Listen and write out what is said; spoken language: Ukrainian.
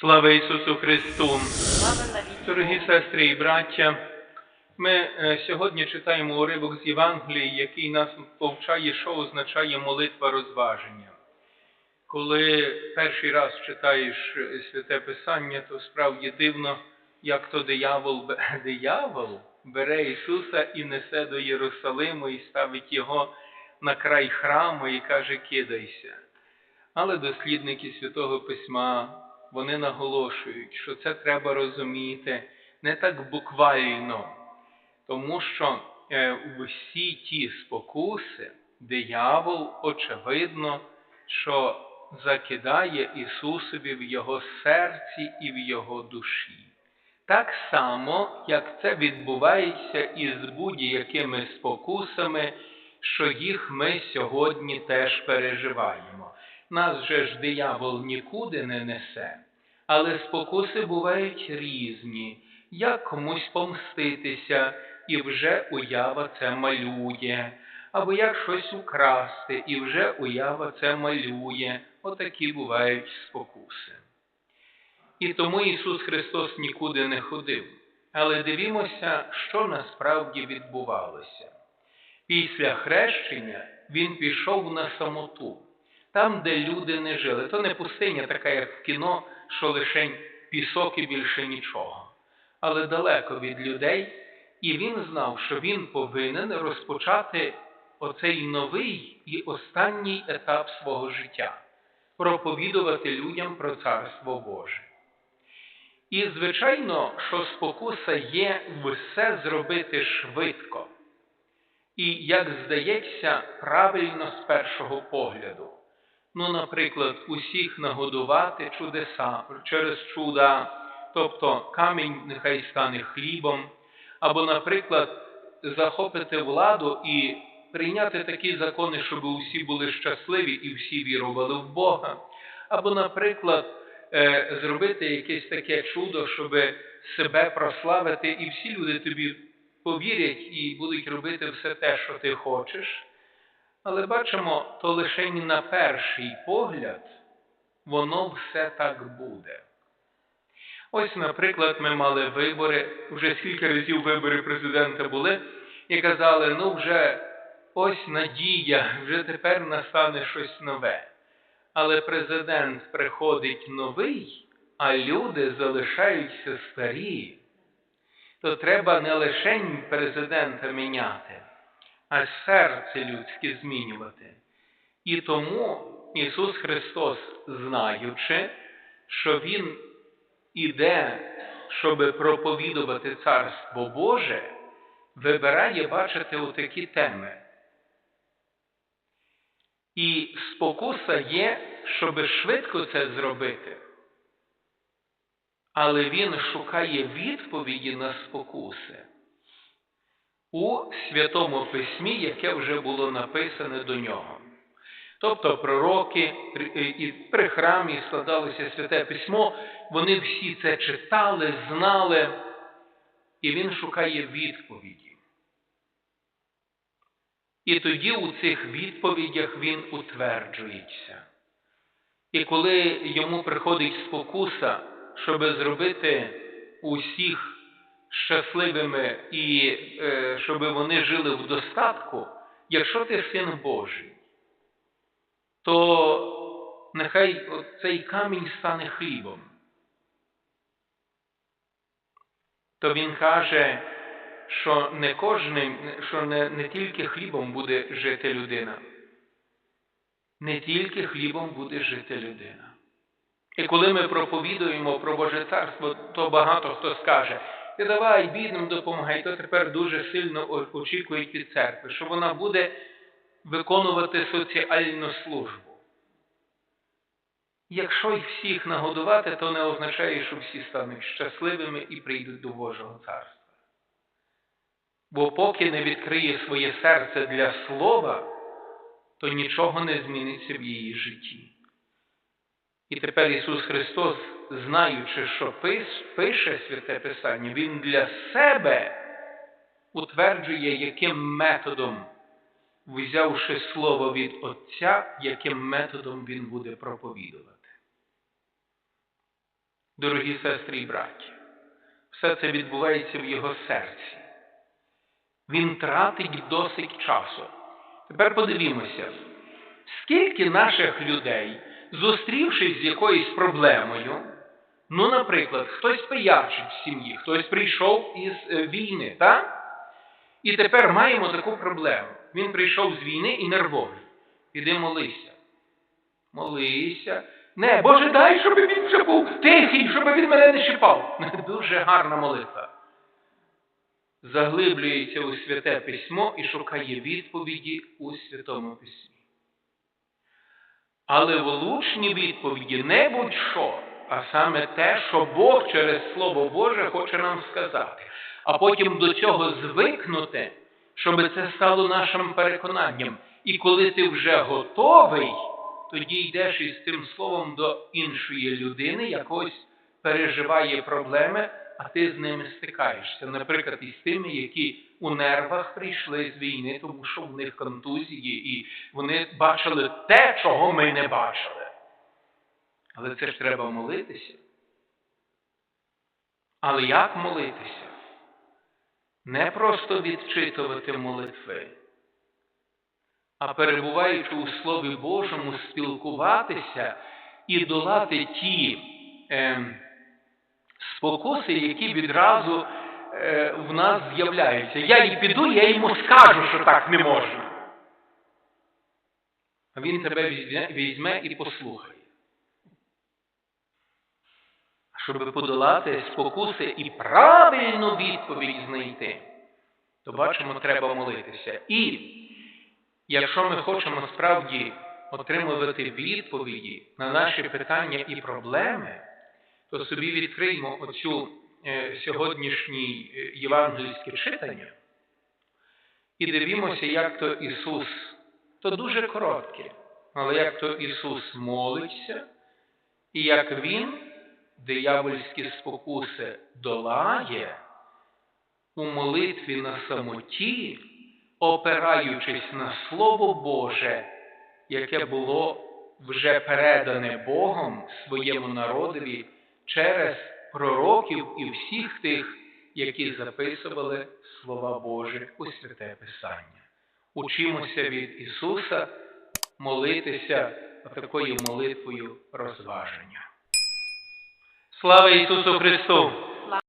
Слава Ісусу Христу! Дорогі сестри і браття, ми е, сьогодні читаємо уривок з Євангелії, який нас повчає, що означає молитва розваження. Коли перший раз читаєш е, святе Писання, то справді дивно, як то диявол, диявол бере Ісуса і несе до Єрусалиму і ставить його на край храму і каже кидайся. Але дослідники Святого Письма вони наголошують, що це треба розуміти не так буквально, тому що е, всі ті спокуси, диявол, очевидно, що закидає Ісусові в Його серці і в Його душі. Так само, як це відбувається із будь-якими спокусами, що їх ми сьогодні теж переживаємо. Нас же ж диявол нікуди не несе, але спокуси бувають різні, як комусь помститися, і вже уява це малює, або як щось украсти, і вже уява це малює. Отакі бувають спокуси. І тому Ісус Христос нікуди не ходив. Але дивімося, що насправді відбувалося. Після хрещення Він пішов на самоту там, де люди не жили. То не пустиня, така, як в кіно, що лишень пісок і більше нічого. Але далеко від людей, і він знав, що він повинен розпочати оцей новий і останній етап свого життя проповідувати людям про Царство Боже. І, звичайно, що спокуса є все зробити швидко. І, як здається, правильно з першого погляду ну, наприклад, усіх нагодувати чудеса через чуда, тобто камінь нехай стане хлібом, або, наприклад, захопити владу і прийняти такі закони, щоб усі були щасливі і всі вірували в Бога, або, наприклад, е, зробити якесь таке чудо, щоб себе прославити, і всі люди тобі повірять і будуть робити все те, що ти хочеш. Але бачимо, то лише на перший погляд воно все так буде. Ось, наприклад, ми мали вибори, вже скільки разів вибори президента були, і казали, ну вже ось надія, вже тепер настане щось нове. Але президент приходить новий, а люди залишаються старі. То треба не лише президента міняти а серце людське змінювати. І тому Ісус Христос, знаючи, що Він іде, щоб проповідувати Царство Боже, вибирає бачити отакі теми. І спокуса є, щоб швидко це зробити. Але він шукає відповіді на спокуси у Святому Письмі, яке вже було написане до нього. Тобто пророки і при храмі складалося святе письмо, вони всі це читали, знали, і він шукає відповіді. І тоді у цих відповідях він утверджується. І коли йому приходить спокуса, щоб зробити усіх щасливими і е, щоб вони жили в достатку, якщо ти син Божий, то нехай цей камінь стане хлібом. То він каже, що не кожним, що не, не тільки хлібом буде жити людина, не тільки хлібом буде жити людина. І коли ми проповідуємо про Боже Царство, то багато хто скаже, ти давай бідним допомагай, то тепер дуже сильно очікують від церкви, що вона буде виконувати соціальну службу. Якщо й всіх нагодувати, то не означає, що всі стануть щасливими і прийдуть до Божого царства. Бо поки не відкриє своє серце для слова, то нічого не зміниться в її житті. І тепер Ісус Христос, знаючи, що пише Святе Писання, Він для себе утверджує, яким методом, взявши слово від Отця, яким методом Він буде проповідувати. дорогі сестри і браті. Все це відбувається в його серці. Він тратить досить часу. Тепер подивімося, скільки наших людей, зустрівшись з якоюсь проблемою, ну, наприклад, хтось пиячить в сім'ї, хтось прийшов із е, війни, так? І тепер маємо таку проблему. Він прийшов з війни і нервовий. Іди молися. Молися. Не, Боже, дай, щоб він вже був тихий, щоб він мене не чіпав. Дуже гарна молитва. Заглиблюється у святе письмо і шукає відповіді у святому письмі. Але влучні відповіді не будь-що, а саме те, що Бог через Слово Боже хоче нам сказати, а потім до цього звикнути, щоб це стало нашим переконанням. І коли ти вже готовий, тоді йдеш із тим словом до іншої людини, якось переживає проблеми, а ти з ними стикаєшся. Наприклад, із тими, які у нервах прийшли з війни, тому що в них контузії, і вони бачили те, чого ми не бачили. Але це ж треба молитися. Але як молитися? Не просто відчитувати молитви, а перебуваючи у Слові Божому, спілкуватися і долати ті е, спокуси, які відразу в нас з'являються. Я й піду, я йому скажу, що так не можна. А він тебе візьме, і послухає. Щоб подолати спокуси і правильну відповідь знайти, то бачимо, треба молитися. І якщо ми хочемо справді отримувати відповіді на наші питання і проблеми, то собі відкриємо оцю е, сьогоднішнє е, євангельське читання і дивімося, як то Ісус, то дуже коротке, але як то Ісус молиться, і як Він диявольські спокуси долає у молитві на самоті, опираючись на Слово Боже, яке було вже передане Богом своєму народові через пророків і всіх тих, які записували слова Божі у святе Писання. Учимося від Ісуса молитися такою молитвою розваження. Слава Ісусу Христу!